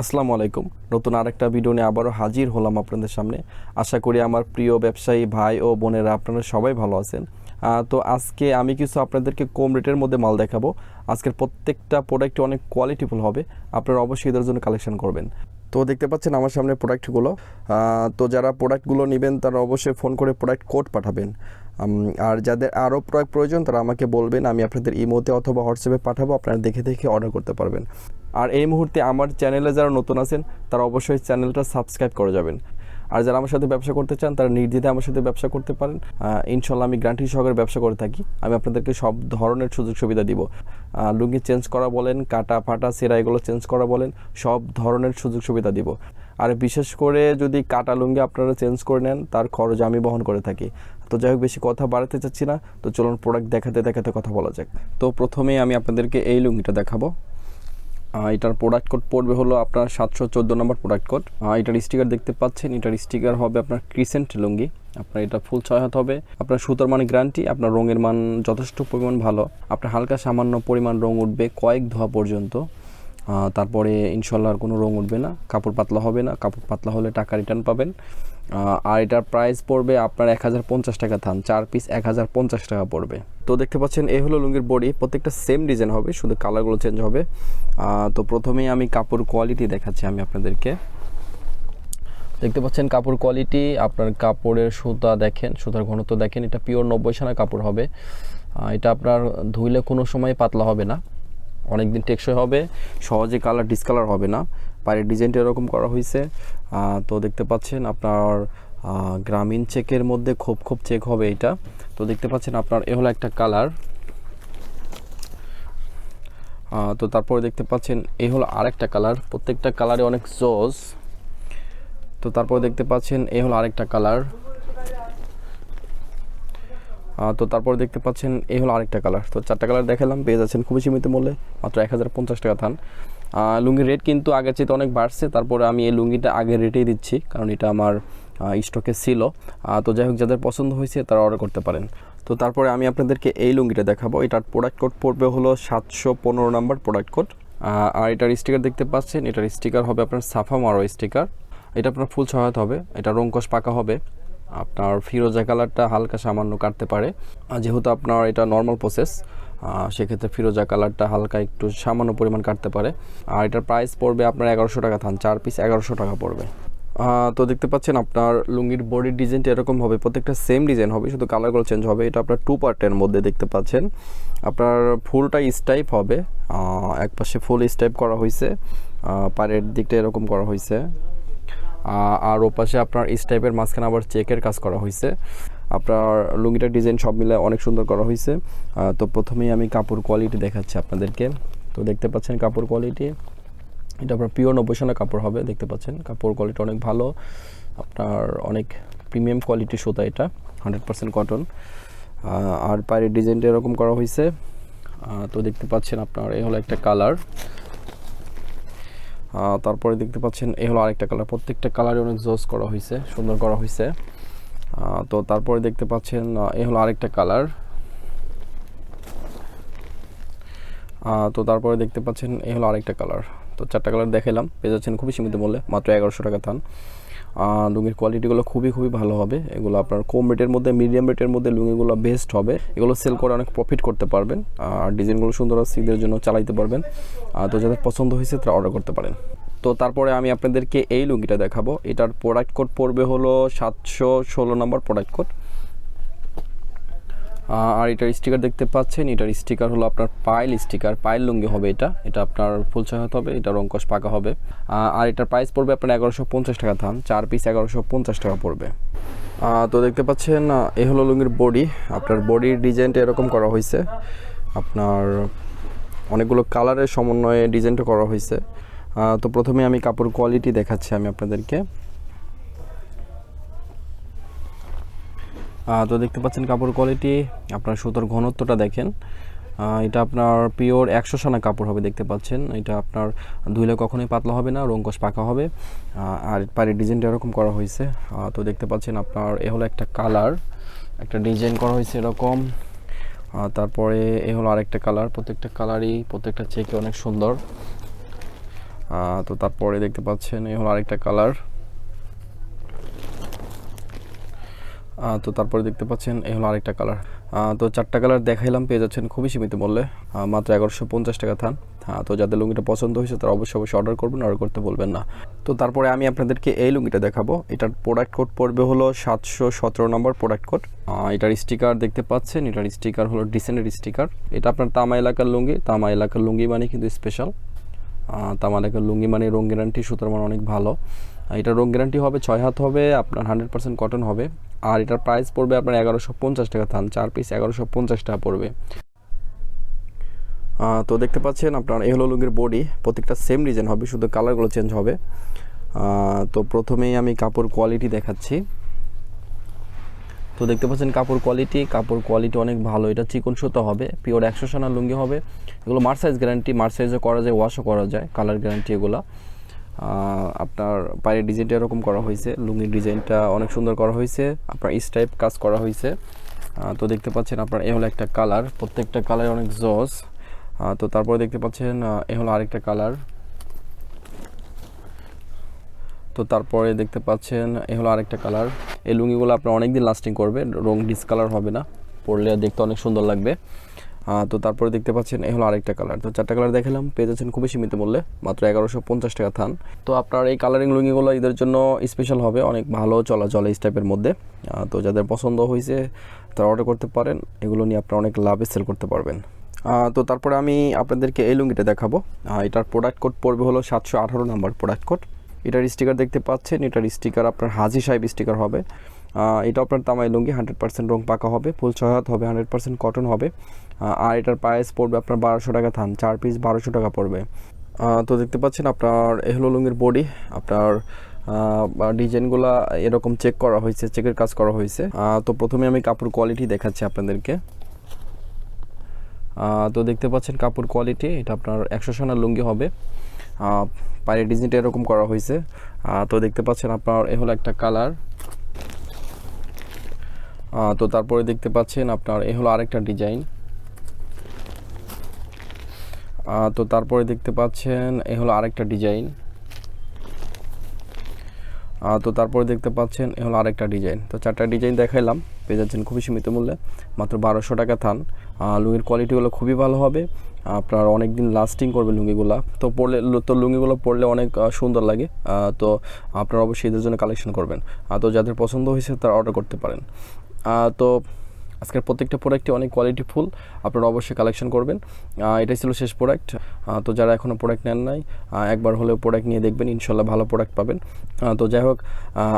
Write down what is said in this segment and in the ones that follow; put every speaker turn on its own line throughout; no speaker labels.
আসসালামু আলাইকুম। নতুন আরেকটা ভিডিও নিয়ে আবারও হাজির হলাম আপনাদের সামনে। আশা করি আমার প্রিয় ব্যবসায়ী ভাই ও বোনেরা আপনারা সবাই ভালো আছেন। তো আজকে আমি কিছু আপনাদেরকে কম রেটের মধ্যে মাল দেখাবো। আজকের প্রত্যেকটা প্রোডাক্ট অনেক কোয়ালিটিফুল হবে। আপনারা অবশ্যই এদের জন্য কালেকশন করবেন। তো দেখতে পাচ্ছেন আমার সামনে প্রোডাক্টগুলো তো যারা প্রোডাক্টগুলো নেবেন, তারা অবশ্যই ফোন করে প্রোডাক্ট কোড পাঠাবেন। আর যাদের আরও প্রোডাক্ট প্রয়োজন, তারা আমাকে বলবেন, আমি আপনাদের ইমোতে অথবা হোয়াটসঅ্যাপে পাঠাবো, আপনারা দেখে দেখে অর্ডার করতে পারবেন। আর এই মুহূর্তে আমার চ্যানেলে যারা নতুন আছেন, তারা অবশ্যই চ্যানেলটা সাবস্ক্রাইব করে যাবেন। আর যারা আমার সাথে ব্যবসা করতে চান, তারা নির্দ্বিধায় আমার সাথে ব্যবসা করতে পারেন। ইনশাল্লাহ আমি গ্রান্টি সহকারে ব্যবসা করে থাকি। আমি আপনাদেরকে সব ধরনের সুযোগ সুবিধা দিব। লুঙ্গি চেঞ্জ করা বলেন, কাটা, ফাটা, সেরা এগুলো চেঞ্জ করা বলেন, সব ধরনের সুযোগ সুবিধা দিব। আর বিশেষ করে যদি কাটা লুঙ্গি আপনারা চেঞ্জ করে নেন, তার খরচ আমি বহন করে থাকি। তো যাই হোক, বেশি কথা বাড়াতে চাচ্ছি না। তো চলুন প্রোডাক্ট দেখাতে দেখাতে কথা বলা যাক। তো প্রথমেই আমি আপনাদেরকে এই লুঙ্গিটা দেখাবো। এটার প্রোডাক্ট কোড পড়বে হলো আপনার সাতশো চোদ্দ নম্বর প্রোডাক্ট কোড এটার স্টিকার দেখতে পাচ্ছেন, এটার স্টিকার হবে আপনার ক্রিসেন্ট লুঙ্গি। আপনার এটা ফুল ছয় হাত হবে। আপনার সুতোর মানে গ্যারান্টি আপনার রঙের মান যথেষ্ট পরিমাণ ভালো। আপনার হালকা সামান্য পরিমাণ রং উঠবে কয়েক ধোয়া পর্যন্ত। তারপরে ইনশাল্লাহ আর কোনো রং উঠবে না, কাপড় পাতলা হবে না, কাপড় পাতলা হলে টাকা রিটার্ন পাবেন। আর এটার প্রাইস পড়বে আপনার এক হাজার পঞ্চাশ টাকা থান, চার পিস এক হাজার পঞ্চাশ টাকা পড়বে। তো দেখতে পাচ্ছেন, এই হলো লুঙ্গির বডি প্রত্যেকটা সেম ডিজাইন হবে, শুধু কালারগুলো চেঞ্জ হবে। তো প্রথমেই আমি কাপড় কোয়ালিটি দেখাচ্ছি আমি আপনাদেরকে। দেখতে পাচ্ছেন কাপড় কোয়ালিটি আপনার কাপড়ের সুতা দেখেন, সুতার ঘনত্ব দেখেন, এটা পিওর নব্বই সানা কাপড় হবে। এটা আপনার ধুইলে কোনো সময় পাতলা হবে না। অনেক দিন টেকসই হবে, সহজে কালার ডিসকালার হবে না। পায়ের ডিজাইনটা এরকম করা হয়েছে। তো দেখতে পাচ্ছেন আপনার গ্রামীণ চেকের মধ্যে খুব খুব চেক হবে এটা। তো দেখতে পাচ্ছেন আপনার, এ হলো একটা কালার তো তারপরে দেখতে পাচ্ছেন এই হলো আরেকটা কালার প্রত্যেকটা কালারে অনেক জোস তো তারপরে দেখতে পাচ্ছেন এই হলো আরেকটা কালার তো তারপর দেখতে পাচ্ছেন, এই হলো আরেকটা কালার তো চারটা কালার দেখালাম, পেয়ে যাচ্ছেন খুবই সীমিত মূল্যে, মাত্র এক হাজার পঞ্চাশ টাকা থান লুঙ্গির রেট কিন্তু আগের চেয়ে অনেক বাড়ছে, তারপরে আমি এই লুঙ্গিটা আগের রেটেই দিচ্ছি, কারণ এটা আমার স্টকে ছিল। তো যাই হোক, যাদের পছন্দ হয়েছে তারা অর্ডার করতে পারেন। তো তারপরে আমি আপনাদেরকে এই লুঙ্গিটা দেখাবো। এটার প্রোডাক্ট কোড পড়বে হলো সাতশো পনেরো নাম্বার প্রোডাক্ট কোড আর এটার স্টিকার দেখতে পাচ্ছেন, এটার স্টিকার হবে আপনার সাফা মারো স্টিকার এটা আপনার ফুল সহায়তা হবে, এটা রঙ্কশ পাকা হবে। আপনার ফিরোজা কালারটা হালকা সামান্য কাটতে পারে। যেহেতু আপনার এটা নর্মাল প্রসেস সেক্ষেত্রে ফিরোজা কালারটা হালকা একটু সামান্য পরিমাণ কাটতে পারে। আর এটার প্রাইস পড়বে আপনার এগারোশো টাকা থান, চার পিস এগারোশো টাকা পড়বে। তো দেখতে পাচ্ছেন আপনার লুঙ্গির বডির ডিজাইনটা এরকম হবে, প্রত্যেকটা সেম ডিজাইন হবে, শুধু কালারগুলো চেঞ্জ হবে। এটা আপনার টু পার্টের মধ্যে দেখতে পাচ্ছেন। আপনার ফুলটা স্টাইপ হবে এক পাশে ফুল স্টাইপ করা হয়েছে পাড়ের দিকটা এরকম করা হয়েছে আর ওপাশে আপনার এই টাইপের মাঝখানে আবার চেকের কাজ করা হয়েছে আপনার লুঙ্গিটার ডিজাইন সব মিলে অনেক সুন্দর করা হয়েছে তো প্রথমেই আমি কাপড় কোয়ালিটি দেখাচ্ছি আপনাদেরকে। তো দেখতে পাচ্ছেন কাপড় কোয়ালিটি এটা আপনার পিওর নব্বই সালের কাপড় হবে, দেখতে পাচ্ছেন। কাপড় কোয়ালিটি অনেক ভালো। আপনার অনেক প্রিমিয়াম কোয়ালিটি সুতা এটা হান্ড্রেড পার্সেন্ট কটন আর পায়ের ডিজাইনটা এরকম করা হয়েছে তো দেখতে পাচ্ছেন আপনার এই হলো একটা কালার তারপরে দেখতে পাচ্ছেন, এই হলো আরেকটা কালার প্রত্যেকটা কালারে অনেক জোস করা হয়েছে সুন্দর করা হয়েছে তো তারপরে দেখতে পাচ্ছেন এই হলো আরেকটা কালার তো তারপরে দেখতে পাচ্ছেন, এই হলো আরেকটা কালার তো চারটা কালার দেখালাম পেয়ে যাচ্ছেন খুবই সীমিত মূল্যে, মাত্র এগারোশো টাকা থান লুঙ্গির কোয়ালিটিগুলো খুবই খুবই ভালো হবে। এগুলো আপনার কম রেটের মধ্যে মিডিয়াম রেটের মধ্যে লুঙ্গিগুলো বেস্ট হবে। এগুলো সেল করে অনেক প্রফিট করতে পারবেন। আর ডিজাইনগুলো সুন্দর ঈদের জন্য চালাইতে পারবেন। তো যাদের পছন্দ হয়েছে, তারা অর্ডার করতে পারেন। তো তারপরে আমি আপনাদেরকে এই লুঙ্গিটা দেখাবো। এটার প্রোডাক্ট কোড পড়বে হলো সাতশো ষোলো নম্বর প্রোডাক্ট কোড আর এটার স্টিকার দেখতে পাচ্ছেন, এটার স্টিকার হলো আপনার পাইল স্টিকার পাইল লুঙ্গি হবে এটা। এটা আপনার ফুল সহায়তা হবে, এটা রঙ্কশ পাকা হবে। আর এটার প্রাইস পড়বে আপনার এগারোশো পঞ্চাশ টাকা থান চার পিস এগারোশো পঞ্চাশ টাকা পড়বে। তো দেখতে পাচ্ছেন এই হলো লুঙ্গির বডি আপনার বডির ডিজাইনটা এরকম করা হয়েছে। আপনার অনেকগুলো কালারের সমন্বয়ে ডিজাইনটা করা হয়েছে। তো প্রথমে আমি কাপড় কোয়ালিটি দেখাচ্ছি আমি আপনাদেরকে। তো দেখতে পাচ্ছেন কাপড় কোয়ালিটি আপনার সুতোর ঘনত্বটা দেখেন। এটা আপনার পিওর একশো সানা কাপড় হবে দেখতে পাচ্ছেন। এটা আপনার ধুইলে কখনোই পাতলা হবে না রঙ্কশ পাকা হবে। আর পায়ের ডিজাইনটা এরকম করা হয়েছে। তো দেখতে পাচ্ছেন আপনার এ হলো একটা কালার একটা ডিজাইন করা হয়েছে এরকম। তারপরে এ হলো আরেকটা কালার প্রত্যেকটা কালারই প্রত্যেকটা চেকে অনেক সুন্দর। তো তারপরে দেখতে পাচ্ছেন এ হলো আরেকটা কালার তো তারপরে দেখতে পাচ্ছেন, এই হলো আরেকটা কালার তো চারটা কালার দেখাইলাম, পেয়ে যাচ্ছেন খুবই সীমিত মূল্যে। মাত্র এগারোশো পঞ্চাশ টাকা থান। তো যাদের লুঙ্গিটা পছন্দ হয়েছে, তারা অবশ্যই অবশ্যই অর্ডার করবেন অর্ডার করতে বলবেন না। তো তারপরে আমি আপনাদেরকে এই লুঙ্গিটা দেখাবো। এটার প্রোডাক্ট কোড পড়বে হলো সাতশো সতেরো নম্বর প্রোডাক্ট কোড এটার স্টিকার দেখতে পাচ্ছেন, এটার স্টিকার হলো ডিসেন্টের স্টিকার এটা আপনার তামা এলাকার লুঙ্গি। তামা এলাকার লুঙ্গি মানে কিন্তু স্পেশাল তামা এলাকার লুঙ্গি মানে রং গ্যারান্টি সুতরাং অনেক ভালো। এটা এটার রং গ্যারান্টি হবে, ছয় হাত হবে, আপনার হান্ড্রেড পার্সেন্ট কটন হবে। আর এটার প্রাইস পড়বে আপনার এগারোশো পঞ্চাশ টাকা থান চার পিস এগারোশো পঞ্চাশ টাকা পড়বে। তো দেখতে পাচ্ছেন আপনার এই লুঙ্গির বডি প্রত্যেকটা সেম ডিজাইন হবে, শুধু কালারগুলো চেঞ্জ হবে। তো প্রথমেই আমি কাপড় কোয়ালিটি দেখাচ্ছি। তো দেখতে পাচ্ছেন কাপড় কোয়ালিটি কাপড় কোয়ালিটি অনেক ভালো, এটা চিকন সুতো হবে পিওর একশো সানা লুঙ্গি হবে। এগুলো মার সাইজ গ্যারান্টি মার সাইজও করা যায় ওয়াশও করা যায় কালার গ্যারান্টি এগুলো। আপনার পায়ের ডিজাইনটা এরকম করা হয়েছে, লুঙ্গির ডিজাইনটা অনেক সুন্দর করা হয়েছে, আপনার স্টাইপ কাজ করা হয়েছে। তো দেখতে পাচ্ছেন আপনার এ হলো একটা কালার, প্রত্যেকটা কালার অনেক জস তো তারপরে দেখতে পাচ্ছেন এ হলো আরেকটা কালার। তো তারপরে দেখতে পাচ্ছেন, এ হলো আরেকটা কালার। এই লুঙ্গিগুলো আপনার অনেক দিন লাস্টিং করবে, রং ডিসকালার হবে না, পরলে দেখতে অনেক সুন্দর লাগবে। তো তারপরে দেখতে পাচ্ছেন এই হলো আরেকটা কালার তো চারটা কালার দেখালাম, পেয়ে যাচ্ছেন খুবই সীমিত মূল্যে, মাত্র এগারোশো পঞ্চাশ টাকা থান। তো আপনার এই কালারিং লুঙ্গিগুলো এদের জন্য স্পেশাল হবে, অনেক ভালো চলা চলে এই টাইপের মধ্যে। তো যাদের পছন্দ হয়েছে, তারা অর্ডার করতে পারেন, এগুলো নিয়ে আপনারা অনেক লাভে সেল করতে পারবেন। তো তারপরে আমি আপনাদেরকে এই লুঙ্গিটা দেখাবো। এটার প্রোডাক্ট কোড পড়বে হলো সাতশো আঠারো নাম্বার প্রোডাক্ট কোড এটার স্টিকার দেখতে পাচ্ছেন, এটার স্টিকার আপনার হাজি সাহেব স্টিকার হবে। এটা আপনার তামাই লুঙ্গি হান্ড্রেড পার্সেন্ট রং পাকা হবে, ফুল ছয় হাত হবে হান্ড্রেড পার্সেন্ট কটন হবে। আর এটার প্রাইস পড়বে আপনার বারোশো টাকা থান, চার পিস বারোশো টাকা পড়বে। তো দেখতে পাচ্ছেন আপনার এহলো লুঙ্গির বডি আপনার ডিজাইনগুলো এরকম চেক করা হয়েছে চেকের কাজ করা হয়েছে। তো প্রথমে আমি কাপড় কোয়ালিটি দেখাচ্ছি আপনাদেরকে। তো দেখতে পাচ্ছেন কাপড় কোয়ালিটি এটা আপনার একশো সোনার লুঙ্গি হবে। পায়ের ডিজাইনটা এরকম করা হয়েছে। তো দেখতে পাচ্ছেন আপনার এ হলো একটা কালার তো তারপরে দেখতে পাচ্ছেন আপনার, এ হলো আরেকটা ডিজাইন। তো তারপরে দেখতে পাচ্ছেন, এ হলো আরেকটা ডিজাইন। তো তারপরে দেখতে পাচ্ছেন, এ হলো আরেকটা ডিজাইন। তো চারটা ডিজাইন দেখাইলাম, পেয়ে যাচ্ছেন খুবই সীমিত মূল্যে, মাত্র বারোশো টাকা থান। লুঙ্গির কোয়ালিটিগুলো খুবই ভালো হবে, আপনার অনেক দিন লাস্টিং করবে লুঙ্গিগুলো। তো পরলে তো লুঙ্গিগুলো পরলে অনেক সুন্দর লাগে তো আপনারা অবশ্যই এদের জন্য কালেকশন করবেন। তো যাদের পছন্দ হয়েছে তারা অর্ডার করতে পারেন। তো আজকের প্রত্যেকটা প্রোডাক্টই অনেক কোয়ালিটি ফুল আপনারা অবশ্যই কালেকশন করবেন। এটাই ছিল শেষ প্রোডাক্ট তো যারা এখনও প্রোডাক্ট নেন নাই একবার হলেও প্রোডাক্ট নিয়ে দেখবেন, ইনশাল্লাহ ভালো প্রোডাক্ট পাবেন। তো যাই হোক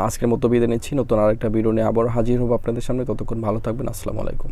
আজকের মতো বিদায় নিচ্ছি। নতুন আরেকটা ভিডিও নিয়ে আবার হাজির হব আপনাদের সামনে। ততক্ষণ ভালো থাকবেন। আসসালামু আলাইকুম।